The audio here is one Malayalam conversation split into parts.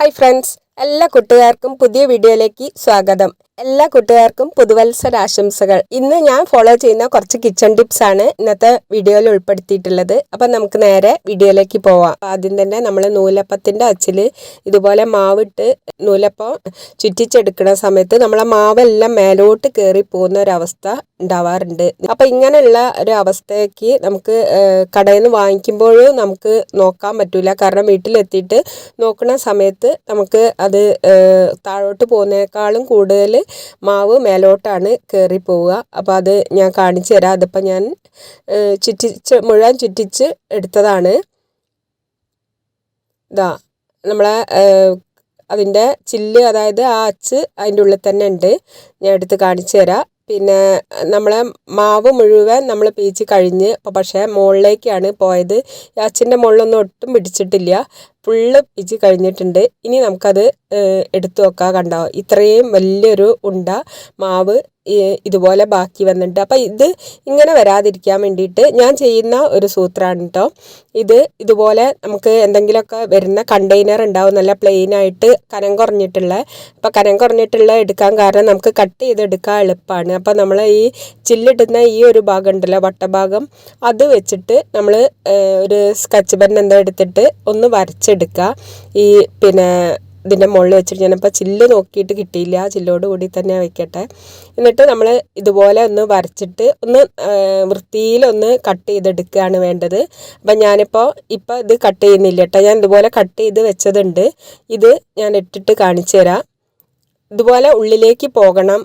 ഹായ് ഫ്രണ്ട്സ് എല്ലാ കൂട്ടുകാർക്കും പുതിയ വീഡിയോയിലേക്ക് സ്വാഗതം. എല്ലാ കൂട്ടുകാർക്കും പുതുവത്സര ആശംസകൾ ഇന്ന് ഞാൻ ഫോളോ ചെയ്യുന്ന കുറച്ച് കിച്ചൺ ടിപ്സ് ആണ് ഇന്നത്തെ വീഡിയോയിൽ ഉൾപ്പെടുത്തിയിട്ടുള്ളത്. അപ്പം നമുക്ക് നേരെ വീഡിയോയിലേക്ക് പോവാം. ആദ്യം തന്നെ നമ്മൾ നൂലപ്പത്തിന്റെ അച്ചിൽ ഇതുപോലെ മാവിട്ട് നൂലപ്പം ചുറ്റിച്ചെടുക്കുന്ന സമയത്ത് നമ്മളെ മാവെല്ലാം മേലോട്ട് കയറി പോകുന്ന ഒരവസ്ഥ ഉണ്ടാവാറുണ്ട്. അപ്പം ഇങ്ങനെയുള്ള ഒരു അവസ്ഥയ്ക്ക് നമുക്ക് കടയിൽ നിന്ന് വാങ്ങിക്കുമ്പോഴും നമുക്ക് നോക്കാൻ പറ്റൂല. കാരണം വീട്ടിലെത്തിയിട്ട് നോക്കുന്ന സമയത്ത് നമുക്ക് അത് താഴോട്ട് പോകുന്നേക്കാളും കൂടുതൽ മാവ് മേലോട്ടാണ് പോവുക. അപ്പോൾ അത് ഞാൻ കാണിച്ചു തരാം. അതിപ്പോൾ ഞാൻ ചുറ്റിച്ച് മുഴുവൻ ചുറ്റിച്ച് എടുത്തതാണ്. ഇതാ നമ്മളെ അതിന്റെ ചില്ല് അതായത് ആ അച്ച് അതിന്റെ ഉള്ളിൽ തന്നെ ഉണ്ട്. ഞാൻ എടുത്ത് കാണിച്ചു തരാം. പിന്നെ നമ്മൾ മാവ് മുഴുവൻ നമ്മൾ പീച്ച് കഴിഞ്ഞ് പക്ഷേ മുകളിലേക്കാണ് പോയത്. അച്ഛന്റെ മുകളിലൊന്നും ഒട്ടും പിടിച്ചിട്ടില്ല. ഫുള്ള് പീച്ച് കഴിഞ്ഞിട്ടുണ്ട്. ഇനി നമുക്കത് എടുത്തു നോക്കാം കണ്ടോ? ഇത്രയും വലിയൊരു ഉണ്ട മാവ് ഇതുപോലെ ബാക്കി വന്നിട്ടുണ്ട്. അപ്പോൾ ഇത് ഇങ്ങനെ വരാതിരിക്കാൻ വേണ്ടിയിട്ട് ഞാൻ ചെയ്യുന്ന ഒരു സൂത്രമാണ് കേട്ടോ ഇത് ഇതുപോലെ നമുക്ക് എന്തെങ്കിലുമൊക്കെ വരുന്ന കണ്ടെയ്നർ ഉണ്ടാവും. നല്ല പ്ലെയിൻ ആയിട്ട് കനം കുറഞ്ഞിട്ടുള്ള. അപ്പോൾ കനം കുറഞ്ഞിട്ടുള്ള എടുക്കാൻ കാരണം നമുക്ക് കട്ട് ചെയ്തെടുക്കാൻ എളുപ്പമാണ് അപ്പോൾ നമ്മൾ ഈ ചില്ലിടുന്ന ഈ ഒരു ഭാഗം ഉണ്ടല്ലോ വട്ടഭാഗം അത് വെച്ചിട്ട് നമ്മൾ ഒരു സ്കച്ച് പെൻ എന്തോ എടുത്തിട്ട് ഒന്ന് വരച്ചെടുക്കുക. ഈ പിന്നെ ഇതിന്റെ മുകളിൽ വെച്ചിട്ട് ഞാനിപ്പോൾ ചില്ല് നോക്കിയിട്ട് കിട്ടിയില്ല. ചില്ലോട് കൂടി തന്നെ വെക്കട്ടെ. എന്നിട്ട് നമ്മൾ ഇതുപോലെ ഒന്ന് വരച്ചിട്ട് ഒന്ന് വൃത്തിയിലൊന്ന് കട്ട് ചെയ്തെടുക്കുകയാണ് വേണ്ടത്. അപ്പം ഞാനിപ്പോൾ ഇപ്പോൾ ഇത് കട്ട് ചെയ്യുന്നില്ല കേട്ടോ. ഞാൻ ഇതുപോലെ കട്ട് ചെയ്ത് വെച്ചതുണ്ട്. ഇത് ഞാൻ ഇട്ടിട്ട് കാണിച്ചു തരാം. ഇതുപോലെ ഉള്ളിലേക്ക് പോകണം.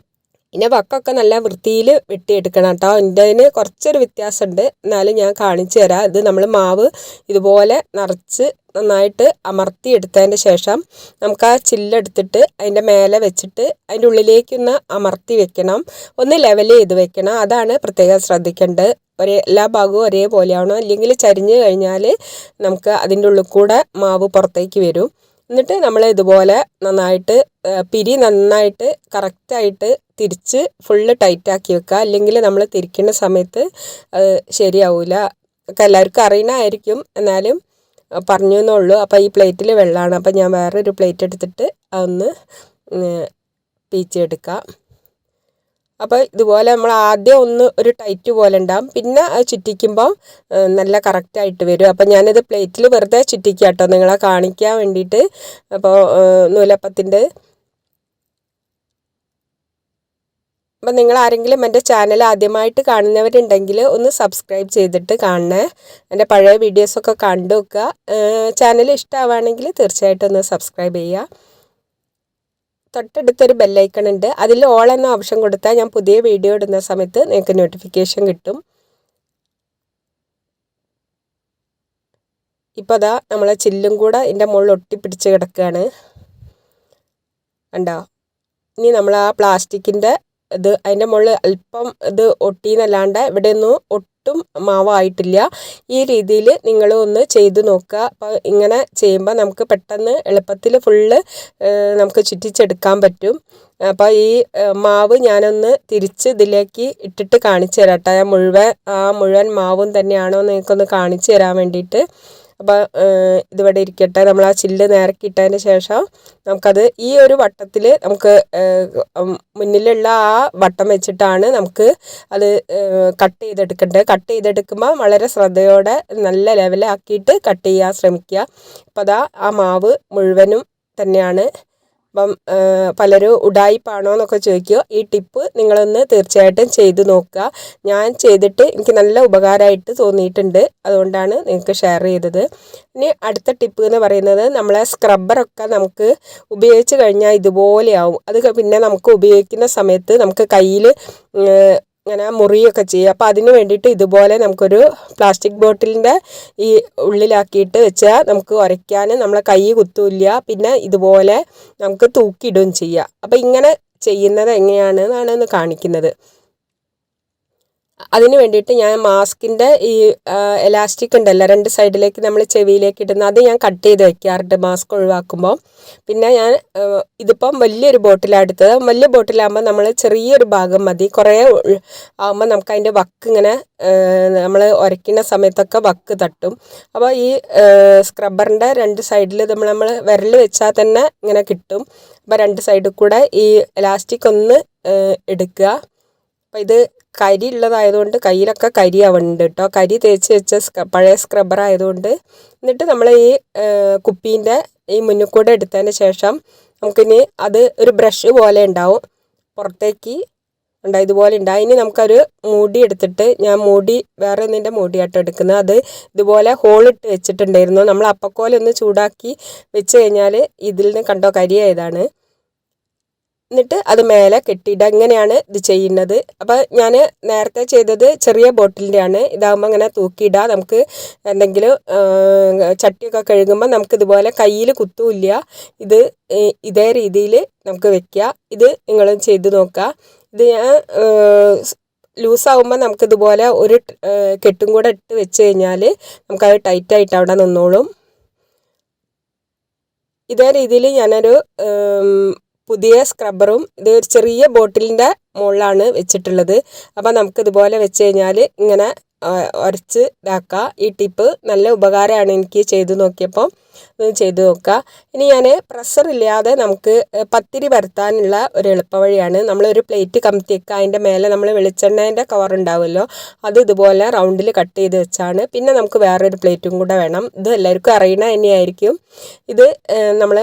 പിന്നെ വക്കൊക്കെ നല്ല വൃത്തിയിൽ വെട്ടിയെടുക്കണം കേട്ടോ. ഇതിന് കുറച്ചൊരു വ്യത്യാസമുണ്ട്. എന്നാലും ഞാൻ കാണിച്ചു തരാം. ഇത് നമ്മൾ മാവ് ഇതുപോലെ നിറച്ച് നന്നായിട്ട് അമർത്തി എടുത്തതിന്റെ ശേഷം നമുക്ക് ആ ചില്ലെടുത്തിട്ട് അതിന്റെ മേലെ വെച്ചിട്ട് അതിന്റെ ഉള്ളിലേക്കൊന്ന് അമർത്തി വെക്കണം. ഒന്ന് ലെവൽ ചെയ്ത് വെക്കണം. അതാണ് പ്രത്യേകം ശ്രദ്ധിക്കേണ്ടത്. ഒരേ എല്ലാ ഭാഗവും ഒരേപോലെ അല്ലെങ്കിൽ ചരിഞ്ഞ് കഴിഞ്ഞാൽ നമുക്ക് അതിന്റെ ഉള്ളിൽ കൂടെ മാവ് പുറത്തേക്ക് വരും. എന്നിട്ട് നമ്മൾ ഇതുപോലെ നന്നായിട്ട് പിരി നന്നായിട്ട് കറക്റ്റായിട്ട് തിരിച്ച് ഫുള്ള് ടൈറ്റാക്കി വെക്കുക. അല്ലെങ്കിൽ നമ്മൾ തിരിക്കുന്ന സമയത്ത് അത് ശരിയാവില്ല ഒക്കെ എല്ലാവർക്കും അറിയണമായിരിക്കും എന്നാലും പറഞ്ഞു എന്നുള്ളൂ അപ്പോൾ ഈ പ്ലേറ്റിൽ വെള്ളമാണ് അപ്പോൾ ഞാൻ വേറൊരു പ്ലേറ്റ് എടുത്തിട്ട് അതൊന്ന് പീച്ചെടുക്കാം അപ്പോൾ ഇതുപോലെ നമ്മൾ ആദ്യം ഒന്ന് ഒരു ടൈറ്റ് പോലെ ഉണ്ടാവും. പിന്നെ ചുറ്റിക്കുമ്പോൾ നല്ല കറക്റ്റായിട്ട് വരും. അപ്പോൾ ഞാനിത് പ്ലേറ്റിൽ വെറുതെ ചുറ്റിക്കുക കേട്ടോ നിങ്ങളെ കാണിക്കാൻ വേണ്ടിയിട്ട്. അപ്പോൾ നൂലപ്പത്തിന്റെ. അപ്പം നിങ്ങൾ ആരെങ്കിലും എന്റെ ചാനൽ ആദ്യമായിട്ട് കാണുന്നവരുണ്ടെങ്കിൽ ഒന്ന് സബ്സ്ക്രൈബ് ചെയ്തിട്ട് കാണണേ. എന്റെ പഴയ വീഡിയോസൊക്കെ കണ്ടു നോക്കുക ചാനൽ ഇഷ്ടമാവുകയാണെങ്കിൽ തീർച്ചയായിട്ടും ഒന്ന് സബ്സ്ക്രൈബ് ചെയ്യുക. തൊട്ടടുത്തൊരു ബെല്ലൈക്കൺ ഉണ്ട്. അതിൽ ഓൾ എന്ന ഓപ്ഷൻ കൊടുത്താൽ ഞാൻ പുതിയ വീഡിയോ ഇടുന്ന സമയത്ത് നിങ്ങൾക്ക് നോട്ടിഫിക്കേഷൻ കിട്ടും. ഇപ്പോൾ അതാ നമ്മളെ ചില്ലും കൂടെ ഇതിന്റെ മുകളിൽ ഒട്ടിപ്പിടിച്ച് കിടക്കുകയാണ്. കണ്ടോ? ഇനി നമ്മൾ ആ പ്ലാസ്റ്റിക്കിന്റെ ഇത് അതിന്റെ മുകളിൽ അല്പം ഇത് ഒട്ടിയെന്നല്ലാണ്ട് ഇവിടെയൊന്നും ഒട്ടും മാവായിട്ടില്ല. ഈ രീതിയിൽ നിങ്ങൾ ഒന്ന് ചെയ്ത് നോക്കുക. അപ്പോൾ ഇങ്ങനെ ചെയ്യുമ്പോൾ നമുക്ക് പെട്ടെന്ന് എളുപ്പത്തിൽ ഫുള്ള് നമുക്ക് ചുറ്റിച്ചെടുക്കാൻ പറ്റും. അപ്പോൾ ഈ മാവ് ഞാനൊന്ന് തിരിച്ച് ഇതിലേക്ക് ഇട്ടിട്ട് കാണിച്ചു തരാം കേട്ടോ. മുഴുവൻ ആ മുഴുവൻ മാവും തന്നെയാണോ നിങ്ങൾക്കൊന്ന് കാണിച്ചു തരാൻ വേണ്ടിയിട്ട്. അപ്പോൾ ഇതിവിടെ ഇരിക്കട്ടെ. നമ്മൾ ആ ചില്ല് നേരക്കി ഇട്ടതിന് ശേഷം നമുക്കത് ഈ ഒരു വട്ടത്തിൽ നമുക്ക് മുന്നിലുള്ള ആ വട്ടം വെച്ചിട്ടാണ് നമുക്ക് അത് കട്ട് ചെയ്തെടുക്കേണ്ടത്. കട്ട് ചെയ്തെടുക്കുമ്പോൾ വളരെ ശ്രദ്ധയോടെ നല്ല ലെവലാക്കിയിട്ട് കട്ട് ചെയ്യാൻ ശ്രമിക്കുക. അപ്പോൾ അതാ ആ മാവ് മുഴുവനും തന്നെയാണ് അപ്പം പലരും ഉടായിപ്പാണോ എന്നൊക്കെ ചോദിക്കുക. ഈ ടിപ്പ് നിങ്ങളൊന്ന് തീർച്ചയായിട്ടും ചെയ്തു നോക്കുക. ഞാൻ ചെയ്തിട്ട് എനിക്ക് നല്ല ഉപകാരമായിട്ട് തോന്നിയിട്ടുണ്ട്. അതുകൊണ്ടാണ് നിങ്ങൾക്ക് ഷെയർ ചെയ്തത്. ഇനി അടുത്ത ടിപ്പ് എന്ന് പറയുന്നത് നമ്മളെ സ്ക്രബ്ബറൊക്കെ നമുക്ക് ഉപയോഗിച്ച് കഴിഞ്ഞാൽ ഇതുപോലെയാവും. അത് പിന്നെ നമുക്ക് ഉപയോഗിക്കുന്ന സമയത്ത് നമുക്ക് കയ്യിൽ ഇങ്ങനെ മുറിയൊക്കെ ചെയ്യും അപ്പോൾ അതിന് വേണ്ടിയിട്ട് ഇതുപോലെ നമുക്കൊരു പ്ലാസ്റ്റിക് ബോട്ടിലിന്റെ ഈ ഉള്ളിലാക്കിയിട്ട് വെച്ചാൽ നമുക്ക് ഉരയ്ക്കാൻ നമ്മളെ കൈ കുത്തൂല്ല. പിന്നെ ഇതുപോലെ നമുക്ക് തൂക്കിയിടുകയും ചെയ്യാം. അപ്പോൾ ഇങ്ങനെ ചെയ്യുന്നത് എങ്ങനെയാണെന്നാണ് ഒന്ന് കാണിക്കുന്നത്. അതിന് വേണ്ടിയിട്ട് ഞാൻ മാസ്കിന്റെ ഈ എലാസ്റ്റിക് ഉണ്ടല്ലോ രണ്ട് സൈഡിലേക്ക് നമ്മൾ ചെവിയിലേക്ക് ഇടുന്ന അത് ഞാൻ കട്ട് ചെയ്ത് വെക്കാറുണ്ട് മാസ്ക് ഒഴിവാക്കുമ്പോൾ. പിന്നെ ഞാൻ ഇതിപ്പം വലിയൊരു ബോട്ടിലാണ് എടുത്തത്. വലിയ ബോട്ടിലാകുമ്പോൾ നമ്മൾ ചെറിയൊരു ഭാഗം മതി. കുറേ ആകുമ്പോൾ നമുക്ക് അതിന്റെ വക്ക് ഇങ്ങനെ നമ്മൾ ഉരയ്ക്കുന്ന സമയത്തൊക്കെ വക്ക് തട്ടും. അപ്പോൾ ഈ സ്ക്രബ്ബറിന്റെ രണ്ട് സൈഡിൽ നമ്മൾ നമ്മൾ വിരൽ വെച്ചാൽ തന്നെ ഇങ്ങനെ കിട്ടും. അപ്പോൾ രണ്ട് സൈഡിൽ കൂടെ ഈ എലാസ്റ്റിക് ഒന്ന് എടുക്കുക. അപ്പോൾ ഇത് കരി ഉള്ളതായതുകൊണ്ട് കയ്യിലൊക്കെ കരി ആവുന്നുണ്ട് കേട്ടോ. കരി തേച്ച് വെച്ച പഴയ സ്ക്രബ്ബർ ആയതുകൊണ്ട് എന്നിട്ട് നമ്മൾ ഈ കുപ്പീന്റെ ഈ മുന്നിൽക്കൂടെ എടുത്തതിന് ശേഷം നമുക്കിനി അത് ഒരു ബ്രഷ് പോലെ ഉണ്ടാവും. പുറത്തേക്ക് ഉണ്ട് ഇതുപോലെ ഉണ്ട് ഇനി നമുക്കൊരു മൂടി എടുത്തിട്ട് ഞാൻ മൂടി വേറെ ഒന്നിന്റെ മൂടിയായിട്ട് എടുക്കുന്നത്. അത് ഇതുപോലെ ഹോളിട്ട് വെച്ചിട്ടുണ്ടായിരുന്നു. നമ്മൾ അപ്പക്കോലൊന്ന് ചൂടാക്കി വെച്ച് കഴിഞ്ഞാൽ ഇതിൽ നിന്ന് കണ്ടോ കരിയായതാണ്. എന്നിട്ട് അത് മേലെ കെട്ടിയിട്ട് അങ്ങനെയാണ് ഇത് ചെയ്യുന്നത്. അപ്പോൾ ഞാൻ നേരത്തെ ചെയ്തത് ചെറിയ ബോട്ടിലിന്റെ ആണ് ഇതാകുമ്പോൾ അങ്ങനെ തൂക്കിയിടാം. നമുക്ക് എന്തെങ്കിലും ചട്ടിയൊക്കെ കഴുകുമ്പോൾ നമുക്ക് ഇതുപോലെ കയ്യിൽ കുത്തുമില്ല ഇത് ഇതേ രീതിയിൽ നമുക്ക് വെക്കുക ഇത് നിങ്ങളും ചെയ്ത് നോക്കുക ഇത് ഞാൻ ലൂസാവുമ്പോൾ നമുക്കിതുപോലെ ഒരു കെട്ടും കൂടെ ഇട്ട് വെച്ച് കഴിഞ്ഞാൽ നമുക്കത് ടൈറ്റായിട്ട് അവിടെ നിന്നോളും. ഇതേ രീതിയിൽ ഞാനൊരു പുതിയ സ്ക്രബ്ബറും ഇത് ഒരു ചെറിയ ബോട്ടിലിന്റെ മുകളിലാണ് വെച്ചിട്ടുള്ളത്. അപ്പോൾ നമുക്കിതുപോലെ വെച്ച് കഴിഞ്ഞാൽ ഇങ്ങനെ ഉരച്ച് ഇതാക്കുക ഈ ടിപ്പ് നല്ല ഉപകാരമാണ് എനിക്ക് ചെയ്തു നോക്കിയപ്പോൾ ചെയ്തു നോക്കുക ഇനി ഞാൻ പ്രഷർ ഇല്ലാതെ നമുക്ക് പത്തിരി പരത്താനുള്ള ഒരു എളുപ്പവഴിയാണ്. നമ്മളൊരു പ്ലേറ്റ് കമത്തി വെക്കുക അതിന്റെ മേലെ നമ്മൾ വെളിച്ചെണ്ണേന്റെ കവർ ഉണ്ടാവുമല്ലോ. അത് ഇതുപോലെ റൗണ്ടിൽ കട്ട് ചെയ്ത് വെച്ചാണ്. പിന്നെ നമുക്ക് വേറൊരു പ്ലേറ്റും കൂടെ വേണം. ഇത് എല്ലാവർക്കും അറിയണ തന്നെയായിരിക്കും. ഇത് നമ്മൾ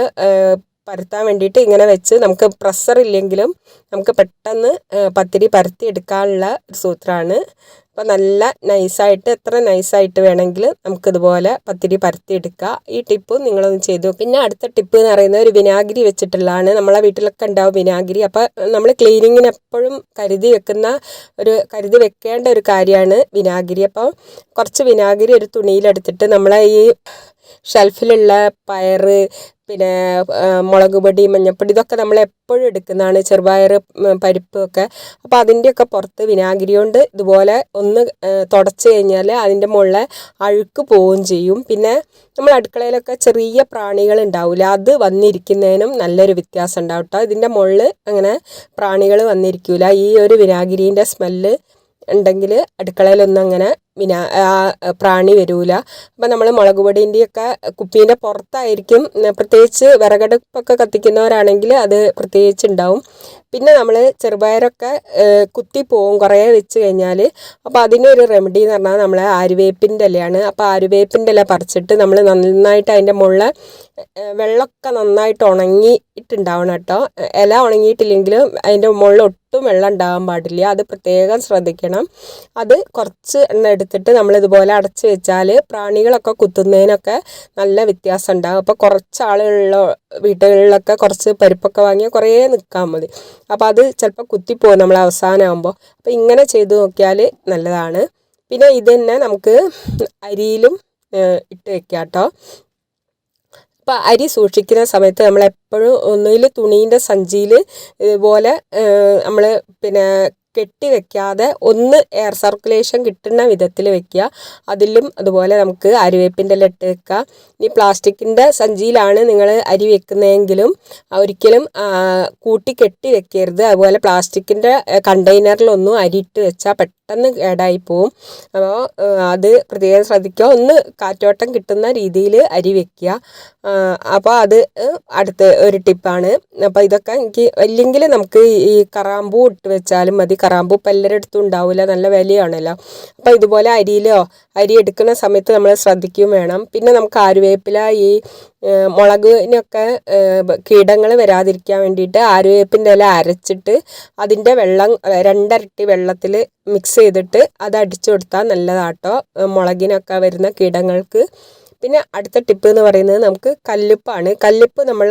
പരത്താൻ വേണ്ടിയിട്ട് ഇങ്ങനെ വെച്ച് നമുക്ക് പ്രഷർ ഇല്ലെങ്കിലും നമുക്ക് പെട്ടെന്ന് പത്തിരി പരത്തി എടുക്കാനുള്ള ഒരു സൂത്രമാണ് അപ്പോൾ നല്ല നൈസായിട്ട് എത്ര നൈസായിട്ട് വേണമെങ്കിൽ നമുക്കിതുപോലെ പത്തിരി പരത്തി എടുക്കുക ഈ ടിപ്പ് നിങ്ങളൊന്ന് ചെയ്തു പിന്നെ അടുത്ത ടിപ്പ് എന്ന് പറയുന്നത് ഒരു വിനാഗിരി വെച്ചിട്ടുള്ളതാണ്. നമ്മളെ വീട്ടിലൊക്കെ ഉണ്ടാവും വിനാഗിരി. അപ്പോൾ നമ്മൾ ക്ലീനിങ്ങിന് എപ്പോഴും കരുതി വെക്കുന്ന ഒരു കരുതി വെക്കേണ്ട ഒരു കാര്യമാണ് വിനാഗിരി. അപ്പോൾ കുറച്ച് വിനാഗിരി ഒരു തുണിയിലെടുത്തിട്ട് നമ്മളെ ഈ ഷെൽഫിലുള്ള പയറ് പിന്നെ മുളക് പൊടി മഞ്ഞൾപ്പൊടി ഇതൊക്കെ നമ്മൾ എപ്പോഴും എടുക്കുന്നതാണ് ചെറുപയർ പരിപ്പൊക്കെ അപ്പോൾ അതിന്റെയൊക്കെ പുറത്ത് വിനാഗിരി കൊണ്ട് ഇതുപോലെ ഒന്ന് തുടച്ച് കഴിഞ്ഞാൽ അതിന്റെ മുകളിലെ അഴുക്ക് പോവുകയും ചെയ്യും. പിന്നെ നമ്മൾ അടുക്കളയിലൊക്കെ ചെറിയ പ്രാണികൾ ഉണ്ടാവില്ല അത് വന്നിരിക്കുന്നതിനും നല്ലൊരു വ്യത്യാസം ഉണ്ടാവും കേട്ടോ ഇതിന്റെ മുകളിൽ അങ്ങനെ പ്രാണികൾ വന്നിരിക്കില്ല ഈ ഒരു വിനാഗിരീന്റെ സ്മെല്ല് ഉണ്ടെങ്കിൽ അടുക്കളയിലൊന്നും അങ്ങനെ ആ പ്രാണി വരൂല. അപ്പം നമ്മൾ മുളക് പൊടീന്റെയൊക്കെ കുപ്പീന്റെ പുറത്തായിരിക്കും. പ്രത്യേകിച്ച് വിറകടുപ്പൊക്കെ കത്തിക്കുന്നവരാണെങ്കിൽ അത് പ്രത്യേകിച്ച് ഉണ്ടാവും പിന്നെ നമ്മൾ ചെറുപയറൊക്കെ കുത്തി കുത്തിപ്പോവും കുറേ വെച്ച് കഴിഞ്ഞാൽ അപ്പോൾ അതിനൊരു റെമഡി എന്ന് പറഞ്ഞാൽ നമ്മൾ ആരുവേപ്പിന്റെ ഇലയാണ്. അപ്പോൾ ആരുവേപ്പിന്റെ ഇല പറിച്ചിട്ട് നമ്മൾ നന്നായിട്ട് അതിന്റെ മുള്ള വെള്ളമൊക്കെ നന്നായിട്ട് ഉണങ്ങിയിട്ടുണ്ടാവണം കേട്ടോ. ഇല ഉണങ്ങിയിട്ടില്ലെങ്കിലും അതിന്റെ മുകളിൽ ഒട്ടും വെള്ളം ഉണ്ടാകാൻ പാടില്ല. അത് പ്രത്യേകം ശ്രദ്ധിക്കണം. അത് കുറച്ച് എണ്ണ എടുത്തിട്ട് നമ്മൾ ഇതുപോലെ അടച്ച് വെച്ചാൽ പ്രാണികളൊക്കെ കുത്തുന്നതിനൊക്കെ നല്ല വ്യത്യാസം ഉണ്ടാകും അപ്പോൾ കുറച്ച് ആളുകളുള്ള വീടുകളിലൊക്കെ കുറച്ച് പരിപ്പൊക്കെ വാങ്ങിയാൽ കുറേ നിൽക്കാൻ മതി. അപ്പോൾ അത് ചിലപ്പോൾ കുത്തിപ്പോകും നമ്മൾ അവസാനമാകുമ്പോൾ അപ്പോൾ ഇങ്ങനെ ചെയ്ത് നോക്കിയാൽ നല്ലതാണ്. പിന്നെ ഇത് തന്നെ നമുക്ക് അരിയിലും ഇട്ട് വെക്കാം കേട്ടോ അപ്പോൾ അരി സൂക്ഷിക്കുന്ന സമയത്ത് നമ്മൾ എപ്പോഴും ഒന്നുകിൽ തുണീന്റെ സഞ്ചിയിൽ ഇതുപോലെ നമ്മൾ പിന്നെ കെട്ടി വെക്കാതെ ഒന്ന് എയർ സർക്കുലേഷൻ കിട്ടുന്ന വിധത്തിൽ വെക്കുക. അതിലും അതുപോലെ നമുക്ക് അരിവേപ്പിന്റെ ലെട്ട് വെക്കുക. ഇനി പ്ലാസ്റ്റിക്കിന്റെ സഞ്ചിയിലാണ് നിങ്ങൾ അരി വെക്കുന്നതെങ്കിലും ഒരിക്കലും കൂട്ടി കെട്ടി വെക്കരുത്. അതുപോലെ പ്ലാസ്റ്റിക്കിന്റെ കണ്ടെയ്നറിലൊന്നും അരി ഇട്ട് വെച്ചാൽ പെട്ടെന്ന് കേടായി പോവും. അപ്പോൾ അത് പ്രത്യേകം ശ്രദ്ധിക്കുക. ഒന്ന് കാറ്റോട്ടം കിട്ടുന്ന രീതിയിൽ അരി വെക്കുക. അപ്പോൾ അത് അടുത്ത ഒരു ടിപ്പാണ്. അപ്പോൾ ഇതൊക്കെ എനിക്ക് ഇല്ലെങ്കിൽ നമുക്ക് ഈ കറാമ്പൂ ഇട്ട് വെച്ചാലും മതി. കറാമ്പൂ ഇപ്പം എല്ലാവരുടെ അടുത്തും ഉണ്ടാവില്ല നല്ല വിലയാണല്ലോ. അപ്പോൾ ഇതുപോലെ അരിയിലോ അരി എടുക്കുന്ന സമയത്ത് നമ്മൾ ശ്രദ്ധിക്കുകയും വേണം. പിന്നെ നമുക്ക് ആരുവേപ്പില ഈ മുളകിനൊക്കെ കീടങ്ങൾ വരാതിരിക്കാൻ വേണ്ടിയിട്ട് ആരുവേപ്പിന്റെ ഇല അരച്ചിട്ട് അതിന്റെ വെള്ളം രണ്ടരട്ടി വെള്ളത്തിൽ മിക്സ് ചെയ്തിട്ട് അത് അടിച്ചു കൊടുത്താൽ നല്ലതാട്ടോ. മുളകിനൊക്കെ വരുന്ന കീടങ്ങൾക്ക്. പിന്നെ അടുത്ത ടിപ്പ് എന്ന് പറയുന്നത് നമുക്ക് കല്ലുപ്പാണ്. കല്ലുപ്പ് നമ്മൾ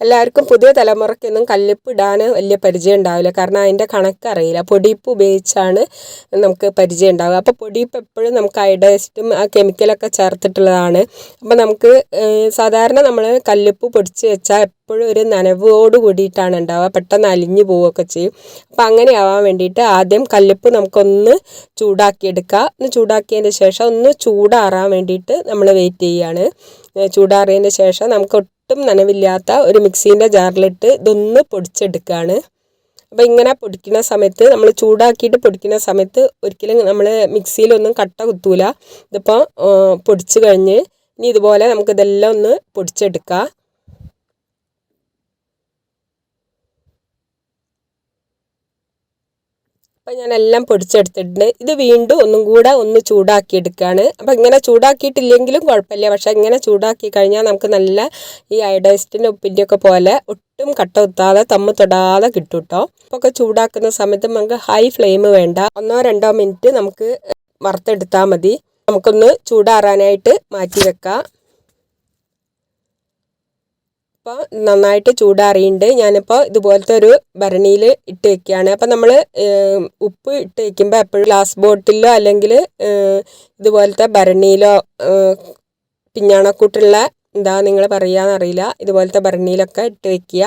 എല്ലാവർക്കും പുതിയ തലമുറയ്ക്കൊന്നും കല്ലുപ്പ് ഇടാൻ വലിയ പരിചയം ഉണ്ടാവില്ല. കാരണം അതിന്റെ കണക്കറിയില്ല. പൊടിയിപ്പ് ഉപയോഗിച്ചാണ് നമുക്ക് പരിചയം ഉണ്ടാവുക. അപ്പോൾ പൊടിയിപ്പ് എപ്പോഴും നമുക്ക് അയഡൈസ്റ്റും ആ കെമിക്കലൊക്കെ ചേർത്തിട്ടുള്ളതാണ്. അപ്പോൾ നമുക്ക് സാധാരണ നമ്മൾ കല്ലുപ്പ് പൊടിച്ച് വെച്ചാൽ എപ്പോഴും ഒരു നനവോട് കൂടിയിട്ടാണ് ഉണ്ടാവുക. പെട്ടെന്ന് അലിഞ്ഞു പോവുകയൊക്കെ ചെയ്യും. അപ്പോൾ അങ്ങനെ ആവാൻ വേണ്ടിയിട്ട് ആദ്യം കല്ലുപ്പ് നമുക്കൊന്ന് ചൂടാക്കിയെടുക്കുക. ഒന്ന് ചൂടാക്കിയതിന്റെ ശേഷം ഒന്ന് ചൂടാറാൻ വേണ്ടിയിട്ട് നമ്മൾ വെയിറ്റ് ചെയ്യുകയാണ്. ചൂടാറിയതിന്റെ ശേഷം നമുക്ക് ഒട്ടും നനവില്ലാത്ത ഒരു മിക്സീന്റെ ജാറിലിട്ട് ഇതൊന്ന് പൊടിച്ചെടുക്കുകയാണ് അപ്പോൾ ഇങ്ങനെ പൊടിക്കുന്ന സമയത്ത് നമ്മൾ ചൂടാക്കിയിട്ട് പൊടിക്കുന്ന സമയത്ത് ഒരിക്കലും നമ്മൾ മിക്സിയിലൊന്നും കട്ട കുത്തൂല. ഇതിപ്പോൾ പൊടിച്ച് കഴിഞ്ഞ് ഇനി ഇതുപോലെ നമുക്കിതെല്ലാം ഒന്ന് പൊടിച്ചെടുക്കാം. അപ്പം ഞാൻ എല്ലാം പൊടിച്ചെടുത്തിട്ടുണ്ട്. ഇത് വീണ്ടും ഒന്നും കൂടെ ഒന്ന് ചൂടാക്കി എടുക്കുകയാണ് അപ്പം ഇങ്ങനെ ചൂടാക്കിയിട്ടില്ലെങ്കിലും കുഴപ്പമില്ല. പക്ഷേ ഇങ്ങനെ ചൂടാക്കി കഴിഞ്ഞാൽ നമുക്ക് നല്ല ഈ അയഡൈസ്റ്റിന്റെ ഉപ്പിന്റെ ഒക്കെ പോലെ ഒട്ടും കട്ട കുത്താതെ തമ്മ് തൊടാതെ കിട്ടും കേട്ടോ അപ്പോൾ ഒക്കെ ചൂടാക്കുന്ന സമയത്ത് നമുക്ക് ഹൈ ഫ്ലെയിം വേണ്ട. ഒന്നോ രണ്ടോ മിനിറ്റ് നമുക്ക് വറുത്തെടുത്താൽ മതി. നമുക്കൊന്ന് ചൂടാറാനായിട്ട് മാറ്റി വെക്കാം. അപ്പോൾ നന്നായിട്ട് ചൂടാറിയിട്ടുണ്ട് ഞാനിപ്പോൾ ഇതുപോലത്തെ ഒരു ഭരണിയിൽ ഇട്ട് വെക്കുകയാണ് അപ്പോൾ നമ്മൾ ഉപ്പ് ഇട്ട് വെക്കുമ്പോൾ എപ്പോഴും ഗ്ലാസ് ബോട്ടിലോ അല്ലെങ്കിൽ ഇതുപോലത്തെ ഭരണിയിലോ പിഞ്ഞാണക്കൂട്ടുള്ള എന്താ നിങ്ങൾ പറയാന്നറിയില്ല. ഇതുപോലത്തെ ഭരണിയിലൊക്കെ ഇട്ട് വെക്കുക.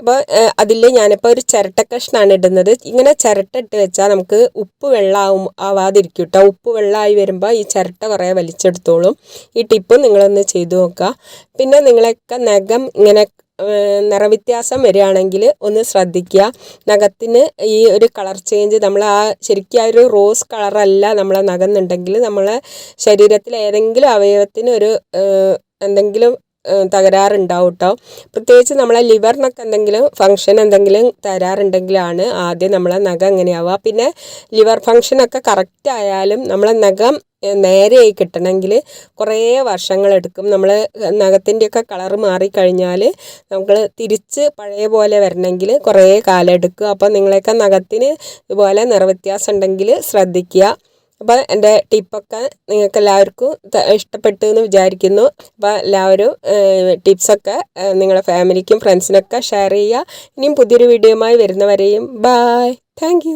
അപ്പോൾ അതിൽ ഞാനിപ്പോൾ ഒരു ചിരട്ട കഷ്ണാണ് ഇടുന്നത്. ഇങ്ങനെ ചിരട്ട ഇട്ട് വെച്ചാൽ നമുക്ക് ഉപ്പ് വെള്ളമാവും ആവാതിരിക്കും കേട്ടോ ഉപ്പ് വെള്ളമായി വരുമ്പോൾ ഈ ചിരട്ട കുറേ വലിച്ചെടുത്തോളും. ഈ ടിപ്പ് നിങ്ങളൊന്ന് ചെയ്തു നോക്കുക പിന്നെ നിങ്ങളൊക്കെ നഖം ഇങ്ങനെ നിറവ്യത്യാസം വരികയാണെങ്കിൽ ഒന്ന് ശ്രദ്ധിക്കുക നഖത്തിന് ഈ ഒരു കളർ ചേഞ്ച് നമ്മൾ ആ ശരിക്കും ആ ഒരു റോസ് കളറല്ല നമ്മളെ നഖം എന്നുണ്ടെങ്കിൽ നമ്മളെ ശരീരത്തിൽ ഏതെങ്കിലും അവയവത്തിന് ഒരു എന്തെങ്കിലും തകരാറുണ്ടാവും കേട്ടോ പ്രത്യേകിച്ച് നമ്മളെ ലിവറിനൊക്കെ എന്തെങ്കിലും ഫങ്ഷൻ എന്തെങ്കിലും തരാറുണ്ടെങ്കിലാണ് ആദ്യം നമ്മളെ നഖം അങ്ങനെയാവുക പിന്നെ ലിവർ ഫങ്ഷനൊക്കെ കറക്റ്റ് ആയാലും നമ്മളെ നഖം നേരെയായി കിട്ടണമെങ്കിൽ കുറേ വർഷങ്ങളെടുക്കും നമ്മൾ നഖത്തിന്റെയൊക്കെ കളറ് മാറിക്കഴിഞ്ഞാൽ നമുക്ക് തിരിച്ച് പഴയ പോലെ വരണമെങ്കിൽ കുറേ കാലം എടുക്കും. അപ്പോൾ നിങ്ങളെയൊക്കെ നഖത്തിന് ഇതുപോലെ നിറവ്യത്യാസം ഉണ്ടെങ്കിൽ ശ്രദ്ധിക്കുക. അപ്പോൾ എന്റെ ടിപ്പൊക്കെ നിങ്ങൾക്ക് എല്ലാവർക്കും ഇഷ്ടപ്പെട്ടു എന്ന് വിചാരിക്കുന്നു. അപ്പോൾ എല്ലാവരും ടിപ്സൊക്കെ നിങ്ങളുടെ ഫാമിലിക്കും ഫ്രണ്ട്സിനൊക്കെ ഷെയർ ചെയ്യുക. ഇനിയും പുതിയൊരു വീഡിയോയുമായി വരുന്നവരെയും ബായ് താങ്ക്